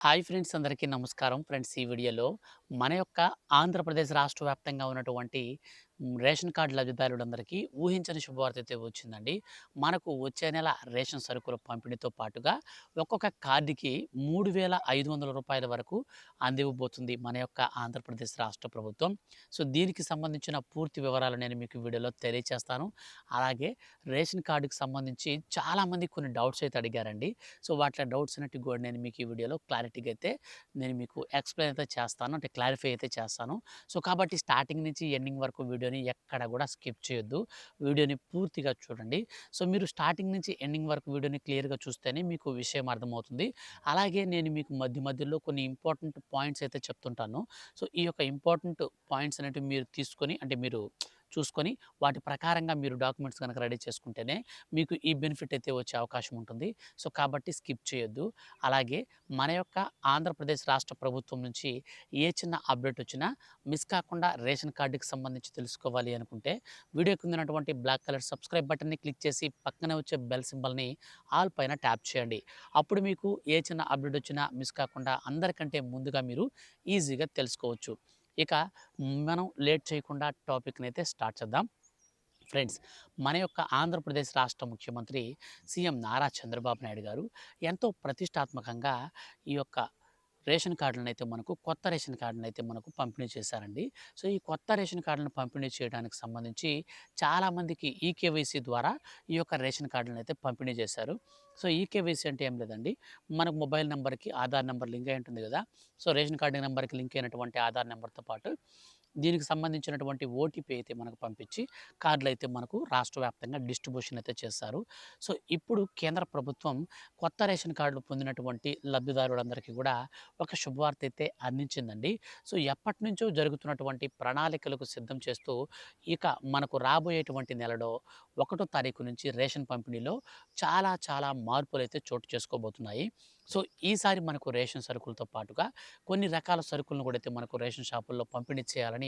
Hi friends అందరికీ నమస్కారం. Friends ఈ వీడియోలో మన యొక్క ఆంధ్రప్రదేశ్ రాష్ట్ర వ్యాప్తంగా ఉన్నటువంటి రేషన్ కార్డు లబ్ధిదారులందరికీ ఊహించని శుభవార్త అయితే వచ్చిందండి. మనకు వచ్చే నెల రేషన్ సరుకుల పంపిణీతో పాటుగా ఒక్కొక్క కార్డుకి మూడు వేల ఐదు వందల రూపాయల వరకు అందివ్వబోతుంది మన యొక్క ఆంధ్రప్రదేశ్ రాష్ట్ర ప్రభుత్వం. సో దీనికి సంబంధించిన పూర్తి వివరాలు నేను మీకు వీడియోలో తెలియజేస్తాను అలాగే రేషన్ కార్డుకి సంబంధించి చాలామంది కొన్ని డౌట్స్ అయితే అడిగారండి. సో వాటి డౌట్స్ అనేటివి కూడా నేను మీకు ఈ వీడియోలో క్లారిటీగా అయితే నేను మీకు ఎక్స్ప్లెయిన్ అయితే చేస్తాను. అంటే క్లారిఫై అయితే చేస్తాను. సో కాబట్టి స్టార్టింగ్ నుంచి ఎండింగ్ వరకు వీడియో వీడియోని ఎక్కడ కూడా స్కిప్ చేయొద్దు. వీడియోని పూర్తిగా చూడండి. సో మీరు స్టార్టింగ్ నుంచి ఎండింగ్ వరకు వీడియోని క్లియర్గా చూస్తేనే మీకు విషయం అర్థమవుతుంది. అలాగే నేను మీకు మధ్య మధ్యలో కొన్ని ఇంపార్టెంట్ పాయింట్స్ అయితే చెప్తుంటాను. సో ఈ యొక్క ఇంపార్టెంట్ పాయింట్స్ అనేవి మీరు తీసుకొని అంటే మీరు చూసుకొని వాటి ప్రకారంగా మీరు డాక్యుమెంట్స్ కనుక రెడీ చేసుకుంటేనే మీకు ఈ బెనిఫిట్ అయితే వచ్చే అవకాశం ఉంటుంది. సో కాబట్టి స్కిప్ చేయొద్దు. అలాగే మన యొక్క ఆంధ్రప్రదేశ్ రాష్ట్ర ప్రభుత్వం నుంచి ఏ చిన్న అప్డేట్ వచ్చినా మిస్ కాకుండా రేషన్ కార్డుకి సంబంధించి తెలుసుకోవాలి అనుకుంటే వీడియో కింద ఉన్నటువంటి బ్లాక్ కలర్ సబ్స్క్రైబ్ బటన్ని క్లిక్ చేసి పక్కనే వచ్చే బెల్ సింబల్ని ఆల్ పైన ట్యాప్ చేయండి. అప్పుడు మీకు ఏ చిన్న అప్డేట్ వచ్చినా మిస్ కాకుండా అందరికంటే ముందుగా మీరు ఈజీగా తెలుసుకోవచ్చు. ఇక మనం లేట్ చేయకుండా టాపిక్ని అయితే స్టార్ట్ చేద్దాం. ఫ్రెండ్స్ మన యొక్క ఆంధ్రప్రదేశ్ రాష్ట్ర ముఖ్యమంత్రి సీఎం నారా చంద్రబాబు నాయుడు గారు ఎంతో ప్రతిష్టాత్మకంగా ఈ యొక్క రేషన్ కార్డులను అయితే మనకు కొత్త రేషన్ కార్డులను అయితే మనకు పంపిణీ చేశారండి. సో ఈ కొత్త రేషన్ కార్డులను పంపిణీ చేయడానికి సంబంధించి చాలామందికి ఈకేవైసీ ద్వారా ఈ యొక్క రేషన్ కార్డులను అయితే పంపిణీ చేశారు. సో ఈకేవైసీ అంటే ఏం లేదండి. మనకు మొబైల్ నెంబర్కి ఆధార్ నెంబర్ లింక్ అయి ఉంటుంది కదా. సో రేషన్ కార్డు నెంబర్కి లింక్ అయినటువంటి ఆధార్ నెంబర్తో పాటు దీనికి సంబంధించినటువంటి ఓటీపీ అయితే మనకు పంపించి కార్డులు అయితే మనకు రాష్ట్ర వ్యాప్తంగా డిస్ట్రిబ్యూషన్ అయితే చేశారు. సో ఇప్పుడు కేంద్ర ప్రభుత్వం కొత్త రేషన్ కార్డులు పొందినటువంటి లబ్ధిదారులందరికీ కూడా ఒక శుభవార్త అయితే అందించిందండి. సో ఎప్పటి నుంచో జరుగుతున్నటువంటి ప్రణాళికలకు సిద్ధం చేస్తూ ఇక మనకు రాబోయేటువంటి నెలలో ఒకటో తారీఖు నుంచి రేషన్ పంపిణీలో చాలా చాలా మార్పులు అయితే చోటు చేసుకోబోతున్నాయి. సో ఈసారి మనకు రేషన్ సరుకులతో పాటుగా కొన్ని రకాల సరుకులను కూడా అయితే మనకు రేషన్ షాపుల్లో పంపిణీ చేయాలని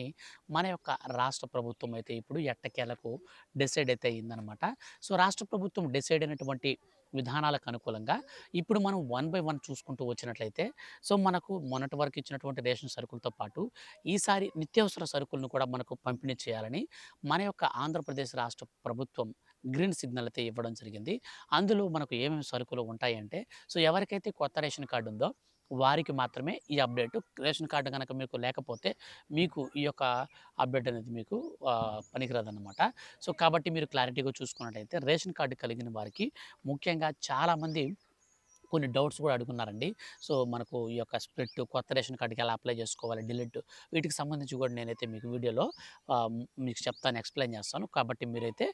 మన యొక్క రాష్ట్ర ప్రభుత్వం అయితే ఇప్పుడు ఎట్టకేలకు డిసైడ్ అయితే అయిందనమాట. సో రాష్ట్ర ప్రభుత్వం డిసైడ్ అయినటువంటి విధానాలకు అనుకూలంగా ఇప్పుడు మనం వన్ బై వన్ చూసుకుంటూ వచ్చినట్లయితే సో మనకు మొన్నటి వరకు ఇచ్చినటువంటి రేషన్ సరుకులతో పాటు ఈసారి నిత్యావసర సరుకులను కూడా మనకు పంపిణీ చేయాలని మన యొక్క ఆంధ్రప్రదేశ్ రాష్ట్ర ప్రభుత్వం గ్రీన్ సిగ్నల్ అయితే ఇవ్వడం జరిగింది. అందులో మనకు ఏమేమి సరుకులు ఉంటాయంటే సో ఎవరికైతే కొత్త రేషన్ కార్డు ఉందో వారికి మాత్రమే ఈ అప్డేట్. రేషన్ కార్డు కనుక మీకు లేకపోతే మీకు ఈ యొక్క అప్డేట్ అనేది మీకు పనికిరాదన్నమాట. సో కాబట్టి మీరు క్లారిటీగా చూసుకున్నట్లయితే రేషన్ కార్డు కలిగిన వారికి ముఖ్యంగా చాలామంది కొన్ని డౌట్స్ కూడా అడుగున్నారండి. సో మనకు ఈ యొక్క స్ప్లిట్ కొత్త రేషన్ కార్డుకి ఎలా అప్లై చేసుకోవాలి డిలీట్ వీటికి సంబంధించి కూడా నేనైతే మీకు వీడియోలో మీకు చెప్తాను ఎక్స్ప్లెయిన్ చేస్తాను. కాబట్టి మీరైతే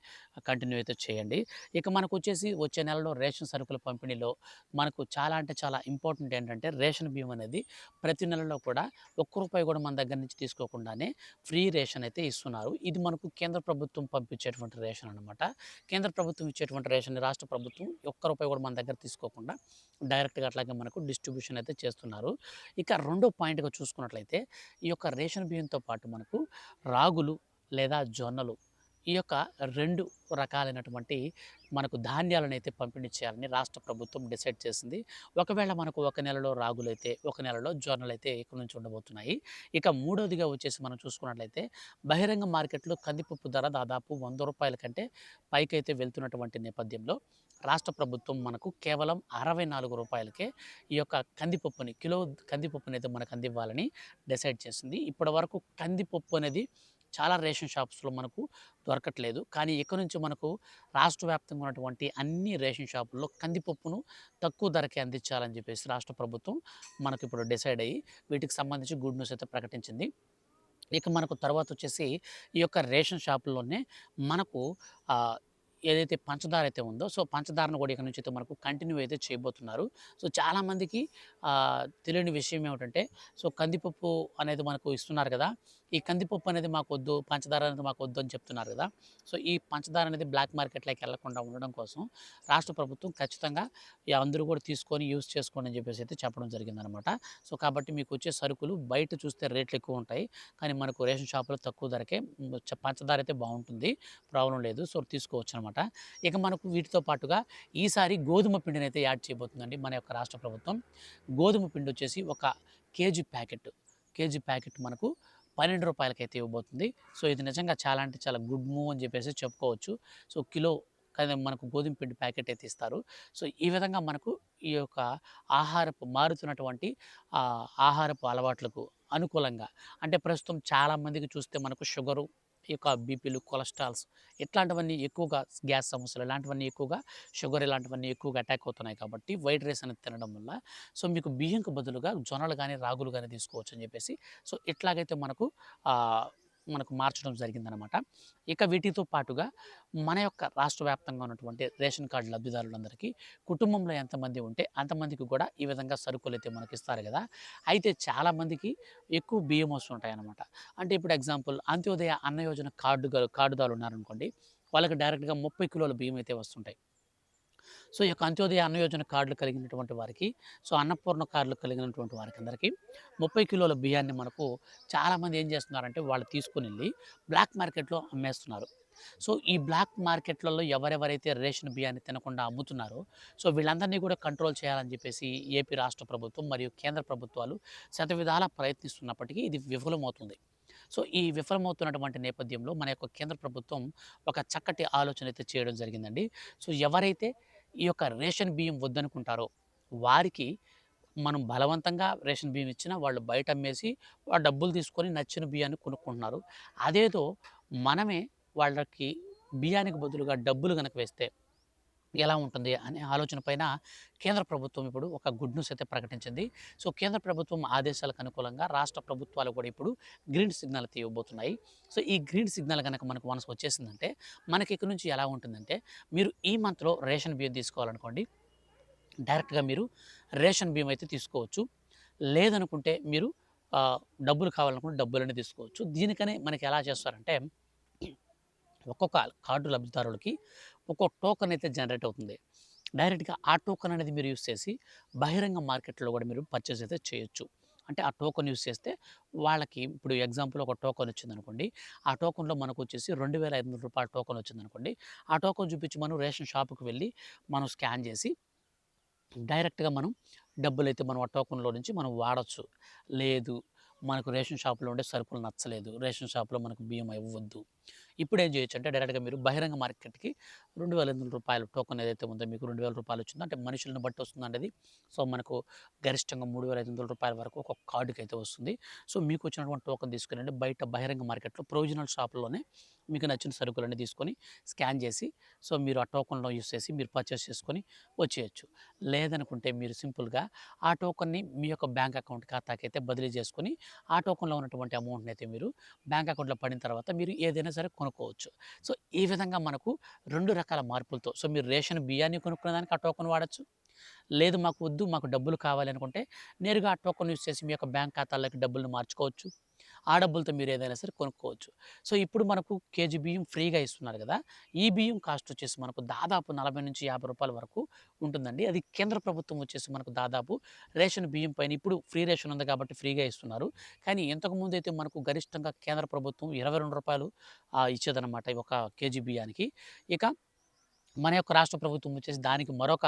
కంటిన్యూ అయితే చేయండి. ఇక మనకు వచ్చేసి వచ్చే నెలలో రేషన్ సరుకుల పంపిణీలో మనకు చాలా అంటే చాలా ఇంపార్టెంట్ ఏంటంటే రేషన్ బియ్యం అనేది ప్రతి నెలలో కూడా ఒక్క రూపాయి కూడా మన దగ్గర నుంచి తీసుకోకుండానే ఫ్రీ రేషన్ అయితే ఇస్తున్నారు. ఇది మనకు కేంద్ర ప్రభుత్వం పంపించేటువంటి రేషన్ అనమాట కేంద్ర ప్రభుత్వం ఇచ్చేటువంటి రేషన్ రాష్ట్ర ప్రభుత్వం ఒక్క రూపాయి కూడా మన దగ్గర తీసుకోకుండా డైరెక్ట్గా అట్లాగే మనకు డిస్ట్రిబ్యూషన్ అయితే చేస్తున్నారు. ఇక రెండో పాయింట్గా చూసుకున్నట్లయితే ఈ యొక్క రేషన్ బియ్యంతో పాటు మనకు రాగులు లేదా జొన్నలు ఈ యొక్క రెండు రకాలైనటువంటి మనకు ధాన్యాలను అయితే పంపిణీ చేయాలని రాష్ట్ర ప్రభుత్వం డిసైడ్ చేసింది. ఒకవేళ మనకు ఒక నెలలో రాగులు అయితే ఒక నెలలో జొన్నలు అయితే ఇక్కడ నుంచి ఉండబోతున్నాయి. ఇక మూడోదిగా వచ్చేసి మనం చూసుకున్నట్లయితే బహిరంగ మార్కెట్లో కందిపప్పు ధర దాదాపు వంద రూపాయల కంటే పైకైతే వెళ్తున్నటువంటి నేపథ్యంలో రాష్ట్ర ప్రభుత్వం మనకు కేవలం అరవై నాలుగు రూపాయలకే ఈ యొక్క కందిపప్పుని కిలో కందిపప్పుని అయితే మనకు అందివ్వాలని డిసైడ్ చేసింది. ఇప్పటి వరకు కందిపప్పు అనేది చాలా రేషన్ షాప్స్లో మనకు దొరకట్లేదు. కానీ ఇక్కడ నుంచి మనకు రాష్ట్ర వ్యాప్తంగా ఉన్నటువంటి అన్ని రేషన్ షాపుల్లో కందిపప్పును తక్కువ ధరకే అందించాలని చెప్పేసి రాష్ట్ర ప్రభుత్వం మనకు ఇప్పుడు డిసైడ్ అయ్యి వీటికి సంబంధించి గుడ్ న్యూస్ అయితే ప్రకటించింది. ఇక మనకు తర్వాత వచ్చేసి ఈ యొక్క రేషన్ షాపుల్లోనే మనకు ఏదైతే పంచదార అయితే ఉందో సో పంచదారను కూడా ఇక్కడ నుంచి అయితే మనకు కంటిన్యూ అయితే చేయబోతున్నారు. సో చాలామందికి తెలియని విషయం ఏమిటంటే సో కందిపప్పు అనేది మనకు ఇస్తున్నారు కదా ఈ కందిపప్పు అనేది మాకు వద్దు పంచదార అనేది మాకు వద్దు అని చెప్తున్నారు కదా! సో ఈ పంచదార అనేది బ్లాక్ మార్కెట్లోకి వెళ్ళకుండా ఉండడం కోసం రాష్ట్ర ప్రభుత్వం ఖచ్చితంగా అందరూ కూడా తీసుకొని యూస్ చేసుకోండి అని చెప్పేసి అయితే చెప్పడం జరిగిందనమాట సో కాబట్టి మీకు వచ్చే సరుకులు బయట చూస్తే రేట్లు ఎక్కువ ఉంటాయి. కానీ మనకు రేషన్ షాపులో తక్కువ ధరకే చ- పంచదార అయితే బాగుంటుంది. ప్రాబ్లం లేదు. సో తీసుకోవచ్చు అనమాట అనమాట ఇక మనకు వీటితో పాటుగా ఈసారి గోధుమ పిండినైతే యాడ్ చేయబోతుందండి మన యొక్క రాష్ట్ర ప్రభుత్వం. గోధుమ పిండి వచ్చేసి ఒక కేజీ ప్యాకెట్ కేజీ ప్యాకెట్ మనకు పన్నెండు రూపాయలకైతే ఇవ్వబోతుంది. సో ఇది నిజంగా చాలా అంటే చాలా గుడ్ మూవ్ అని చెప్పేసి చెప్పుకోవచ్చు. సో కిలో కానీ మనకు గోధుమ పిండి ప్యాకెట్ అయితే ఇస్తారు. సో ఈ విధంగా మనకు ఈ యొక్క ఆహారపు మారుతున్నటువంటి ఆహారపు అలవాట్లకు అనుకూలంగా అంటే ప్రస్తుతం చాలామందికి చూస్తే మనకు షుగరు యొక్క బీపీలు కొలెస్ట్రాల్స్ ఇట్లాంటివన్నీ ఎక్కువగా గ్యాస్ సమస్యలు ఇలాంటివన్నీ ఎక్కువగా షుగర్ ఇలాంటివన్నీ ఎక్కువగా అటాక్ అవుతున్నాయి కాబట్టి వైట్ రైస్ అనేది తినడం వల్ల సో మీకు బియ్యంకు బదులుగా జొన్నలు కానీ రాగులు కానీ తీసుకోవచ్చు అని చెప్పేసి సో ఇట్లాగైతే మనకు మనకు మార్చడం జరిగిందనమాట ఇక వీటితో పాటుగా మన యొక్క రాష్ట్ర వ్యాప్తంగా ఉన్నటువంటి రేషన్ కార్డు లబ్ధిదారులందరికీ కుటుంబంలో ఎంతమంది ఉంటే అంతమందికి కూడా ఈ విధంగా సరుకులు అయితే మనకి ఇస్తారు కదా. అయితే చాలామందికి ఎక్కువ బియ్యం వస్తుంటాయి అంటే ఇప్పుడు ఎగ్జాంపుల్ అంత్యోదయ అన్న యోజన కార్డు కార్డుదారులు ఉన్నారనుకోండి వాళ్ళకి డైరెక్ట్గా ముప్పై కిలోల బియ్యం అయితే వస్తుంటాయి. సో ఈ యొక్క అంత్యోదయ అన్న యోజన కార్డులు కలిగినటువంటి వారికి సో అన్నపూర్ణ కార్డులు కలిగినటువంటి వారికి అందరికీ ముప్పై కిలోల బియ్యాన్ని మనకు చాలామంది ఏం చేస్తున్నారంటే వాళ్ళు తీసుకుని వెళ్ళి బ్లాక్ మార్కెట్లో అమ్మేస్తున్నారు. సో ఈ బ్లాక్ మార్కెట్లలో ఎవరెవరైతే రేషన్ బియ్యాన్ని తినకుండా అమ్ముతున్నారో సో వీళ్ళందరినీ కూడా కంట్రోల్ చేయాలని చెప్పేసి ఏపీ రాష్ట్ర ప్రభుత్వం మరియు కేంద్ర ప్రభుత్వాలు శతవిధాల ప్రయత్నిస్తున్నప్పటికీ ఇది విఫలమవుతుంది. సో ఈ విఫలమవుతున్నటువంటి నేపథ్యంలో మన యొక్క కేంద్ర ప్రభుత్వం ఒక చక్కటి ఆలోచన అయితే చేయడం జరిగిందండి. సో ఎవరైతే ఈ యొక్క రేషన్ బియ్యం వద్దనుకుంటారో వారికి మనం బలవంతంగా రేషన్ బియ్యం ఇచ్చినా వాళ్ళు బయట అమ్మేసి డబ్బులు తీసుకొని నచ్చిన బియ్యాన్ని కొనుక్కుంటున్నారు. అదేదో మనమే వాళ్ళకి బియ్యానికి బదులుగా డబ్బులు కనుక వేస్తే ఎలా ఉంటుంది అనే ఆలోచన పైన కేంద్ర ప్రభుత్వం ఇప్పుడు ఒక గుడ్ న్యూస్ అయితే ప్రకటించింది. సో కేంద్ర ప్రభుత్వం ఆదేశాలకు అనుకూలంగా రాష్ట్ర ప్రభుత్వాలు కూడా ఇప్పుడు గ్రీన్ సిగ్నల్ అయితే ఇవ్వబోతున్నాయి. సో ఈ గ్రీన్ సిగ్నల్ కనుక మనకు మనసు వచ్చేసిందంటే మనకి ఇక్కడ నుంచి ఎలా ఉంటుందంటే మీరు ఈ మంత్లో రేషన్ బియ్యం తీసుకోవాలనుకోండి డైరెక్ట్గా మీరు రేషన్ బియ్యం అయితే తీసుకోవచ్చు. లేదనుకుంటే మీరు డబ్బులు కావాలనుకుంటే డబ్బులనే తీసుకోవచ్చు. దీనికనే మనకి ఎలా చేస్తారంటే ఒక్కొక్క కార్డు లబ్ధిదారులకి ఒక్కొక్క టోకెన్ అయితే జనరేట్ అవుతుంది. డైరెక్ట్గా ఆ టోకన్ అనేది మీరు యూస్ చేసి బహిరంగ మార్కెట్లో కూడా మీరు పర్చేస్ అయితే చేయొచ్చు. అంటే ఆ టోకన్ యూస్ చేస్తే వాళ్ళకి ఇప్పుడు ఎగ్జాంపుల్ ఒక టోకెన్ వచ్చిందనుకోండి ఆ టోకన్లో మనకు వచ్చేసి రెండు వేల ఐదు వందల రూపాయల టోకెన్ వచ్చిందనుకోండి ఆ టోకెన్ చూపించి మనం రేషన్ షాప్కి వెళ్ళి మనం స్కాన్ చేసి డైరెక్ట్గా మనం డబ్బులు అయితే మనం ఆ టోకన్లో నుంచి మనం వాడచ్చు. లేదు మనకు రేషన్ షాప్లో ఉండే సరుకులు నచ్చలేదు రేషన్ షాప్లో మనకు బియ్యం ఇవ్వద్దు. ఇప్పుడు ఏం చేయొచ్చు అంటే డైరెక్ట్గా మీరు బహిరంగ మార్కెట్కి రెండు వేల ఎనిమిది రూపాయలు టోకన్ ఏదైతే ఉందో మీకు రెండు వేల రూపాయలు వచ్చిందో అంటే మనుషులను బట్టి వస్తుందండి అది సో మనకు గరిష్టంగా మూడు వేల ఐదు వందల రూపాయల వరకు ఒక కార్డుకి అయితే వస్తుంది. సో మీకు వచ్చినటువంటి టోకెన్ తీసుకుని బయట బహిరంగ మార్కెట్లో ప్రొవిజనల్ షాప్లోనే మీకు నచ్చిన సరుకులన్నీ తీసుకొని స్కాన్ చేసి సో మీరు ఆ టోకెన్లో యూస్ చేసి మీరు పర్చేస్ చేసుకొని వచ్చేయచ్చు. లేదనుకుంటే మీరు సింపుల్గా ఆ టోకన్ని మీ యొక్క బ్యాంక్ అకౌంట్ ఖాతాకైతే బదిలీ చేసుకొని ఆ టోకన్లో ఉన్నటువంటి అమౌంట్ని అయితే మీరు బ్యాంక్ అకౌంట్లో పడిన తర్వాత మీరు ఏదైనా సరే కొనుక్కోవచ్చు. సో ఈ విధంగా మనకు రెండు రకాల మార్పులతో సో మీరు రేషన్ బియ్యాన్ని కొనుక్కునే దానికి ఆ టోకన్ వాడచ్చు. లేదు మాకు వద్దు మాకు డబ్బులు కావాలి అనుకుంటే నేరుగా ఆ టోకన్ యూస్ చేసి మీ యొక్క బ్యాంక్ ఖాతాలోకి డబ్బులను మార్చుకోవచ్చు. ఆ డబ్బులతో మీరు ఏదైనా సరే కొనుక్కోవచ్చు. సో ఇప్పుడు మనకు కేజీ బియ్యం ఫ్రీగా ఇస్తున్నారు కదా ఈ బియ్యం కాస్ట్ వచ్చేసి మనకు దాదాపు నలభై నుంచి యాభై రూపాయల వరకు ఉంటుందండి. అది కేంద్ర ప్రభుత్వం వచ్చేసి మనకు దాదాపు రేషన్ బియ్యం పైన ఇప్పుడు ఫ్రీ రేషన్ ఉంది కాబట్టి ఫ్రీగా ఇస్తున్నారు. కానీ ఇంతకుముందు అయితే మనకు గరిష్టంగా కేంద్ర ప్రభుత్వం ఇరవై రెండు రూపాయలు ఇచ్చేదన్నమాట ఒక కేజీ బియ్యానికి. ఇక మన యొక్క రాష్ట్ర ప్రభుత్వం వచ్చేసి దానికి మరొక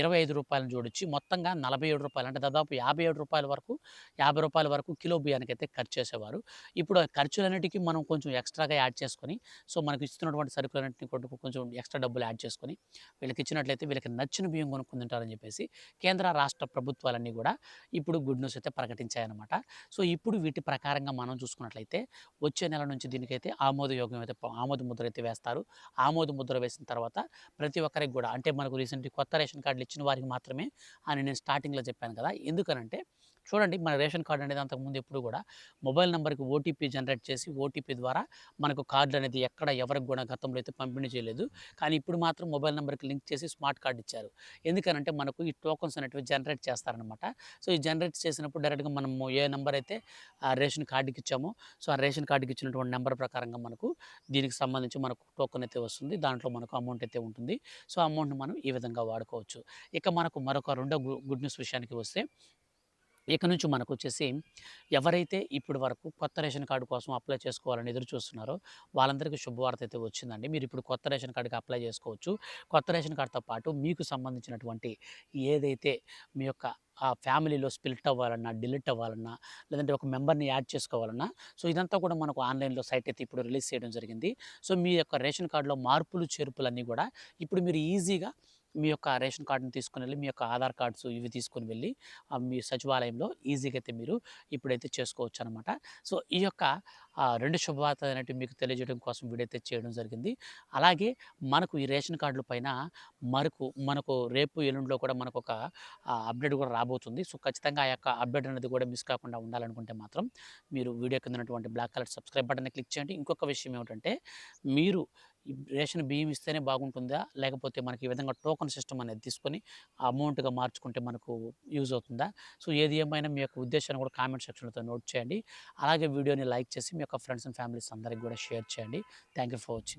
ఇరవై ఐదు రూపాయలను జోడించి మొత్తంగా నలభై ఏడు రూపాయలు అంటే దాదాపు యాభై ఏడు రూపాయల వరకు యాభై రూపాయల వరకు కిలో బియ్యానికి అయితే ఖర్చు చేసేవారు. ఇప్పుడు ఖర్చులన్నిటికీ మనం కొంచెం ఎక్స్ట్రాగా యాడ్ చేసుకొని సో మనకు ఇస్తున్నటువంటి సరుకులన్నింటినీ కొట్టుకు కొంచెం ఎక్స్ట్రా డబ్బులు యాడ్ చేసుకొని వీళ్ళకి ఇచ్చినట్లయితే వీళ్ళకి నచ్చిన బియ్యం కొనుక్కుంటారని చెప్పేసి కేంద్ర రాష్ట్ర ప్రభుత్వాలన్నీ కూడా ఇప్పుడు గుడ్ న్యూస్ అయితే ప్రకటించాయన్నమాట. సో ఇప్పుడు వీటి ప్రకారంగా మనం చూసుకున్నట్లయితే వచ్చే నెల నుంచి దీనికైతే ఆమోదయోగం అయితే ఆమోద ముద్ర అయితే వేస్తారు. ఆమోద ముద్ర వేసిన తర్వాత ప్రతి ఒక్కరికి కూడా. అంటే మనకు రీసెంట్లీ కొత్త రేషన్ కార్డులు ఇచ్చిన వారికి మాత్రమే అని నేను స్టార్టింగ్లో చెప్పాను కదా. ఎందుకనంటే చూడండి మన రేషన్ కార్డు అనేది అంతకుముందు ఎప్పుడు కూడా మొబైల్ నెంబర్కి ఓటీపీ జనరేట్ చేసి ఓటీపీ ద్వారా మనకు కార్డు అనేది ఎక్కడ ఎవరికి కూడా గతంలో అయితే పంపిణీ చేయలేదు. కానీ ఇప్పుడు మాత్రం మొబైల్ నెంబర్కి లింక్ చేసి స్మార్ట్ కార్డు ఇచ్చారు. ఎందుకనంటే మనకు ఈ టోకన్స్ అనేటివి జనరేట్ చేస్తారనమాట సో ఈ జనరేట్ చేసినప్పుడు డైరెక్ట్గా మనము ఏ నెంబర్ అయితే ఆ రేషన్ కార్డుకి ఇచ్చామో సో ఆ రేషన్ కార్డుకి ఇచ్చినటువంటి నెంబర్ ప్రకారంగా మనకు దీనికి సంబంధించి మనకు టోకెన్ అయితే వస్తుంది. దాంట్లో మనకు అమౌంట్ అయితే ఉంటుంది. సో అమౌంట్ని మనం ఈ విధంగా వాడుకోవచ్చు. ఇక మనకు మరొక రెండో గుడ్ న్యూస్ విషయానికి వస్తే ఇక నుంచి మనకొచ్చేసి ఎవరైతే ఇప్పటి వరకు కొత్త రేషన్ కార్డు కోసం అప్లై చేసుకోవాలని ఎదురు చూస్తున్నారో వాళ్ళందరికీ శుభవార్త అయితే వచ్చిందండి. మీరు ఇప్పుడు కొత్త రేషన్ కార్డుకి అప్లై చేసుకోవచ్చు. కొత్త రేషన్ కార్డుతో పాటు మీకు సంబంధించినటువంటి ఏదైతే మీ యొక్క ఆ ఫ్యామిలీలో స్ప్లిట్ అవ్వాలన్నా, డిలీట్ అవ్వాలన్నా, లేదంటే ఒక మెంబర్‌ని యాడ్ చేసుకోవాలన్నా, సో ఇదంతా కూడా మనకు ఆన్‌లైన్‌లో సైట్ అయితే ఇప్పుడు రిలీజ్ చేయడం జరిగింది. సో మీ యొక్క రేషన్ కార్డులో మార్పులు, చేర్పులన్నీ కూడా ఇప్పుడు మీరు ఈజీగా మీ యొక్క రేషన్ కార్డుని తీసుకుని వెళ్ళి మీ యొక్క ఆధార్ కార్డ్స్ ఇవి తీసుకొని వెళ్ళి మీ సచివాలయంలో ఈజీగా అయితే మీరు ఇప్పుడైతే చేసుకోవచ్చు అనమాట సో ఈ యొక్క రెండు శుభవార్త అనేటివి మీకు తెలియజేయడం కోసం వీడియో అయితే చేయడం జరిగింది. అలాగే మనకు ఈ రేషన్ కార్డుల పైన మరకు మనకు రేపు, ఎల్లుండిలో కూడా మనకొక ఒక అప్డేట్ కూడా రాబోతుంది. సో ఖచ్చితంగా ఆ యొక్క అప్డేట్ అనేది కూడా మిస్ కాకుండా ఉండాలనుకుంటే మాత్రం మీరు వీడియో కింద ఉన్నటువంటి బ్లాక్ కలర్ సబ్స్క్రైబ్ బటన్‌ని క్లిక్ చేయండి. ఇంకొక విషయం ఏమిటంటే మీరు రేషన్ బియ్యం ఇస్తేనే బాగుంటుందా? లేకపోతే మనకి ఈ విధంగా టోకన్ సిస్టమ్ అనేది తీసుకొని అమౌంట్‌గా మార్చుకుంటే మనకు యూజ్ అవుతుందా? సో ఏది ఏమైనా మీ యొక్క ఉద్దేశాన్ని కూడా కామెంట్ సెక్షన్‌లో నోట్ చేయండి. అలాగే వీడియోని లైక్ చేసి మీ యొక్క ఫ్రెండ్స్ అండ్ ఫ్యామిలీస్ అందరికీ కూడా షేర్ చేయండి. Thank you for watching.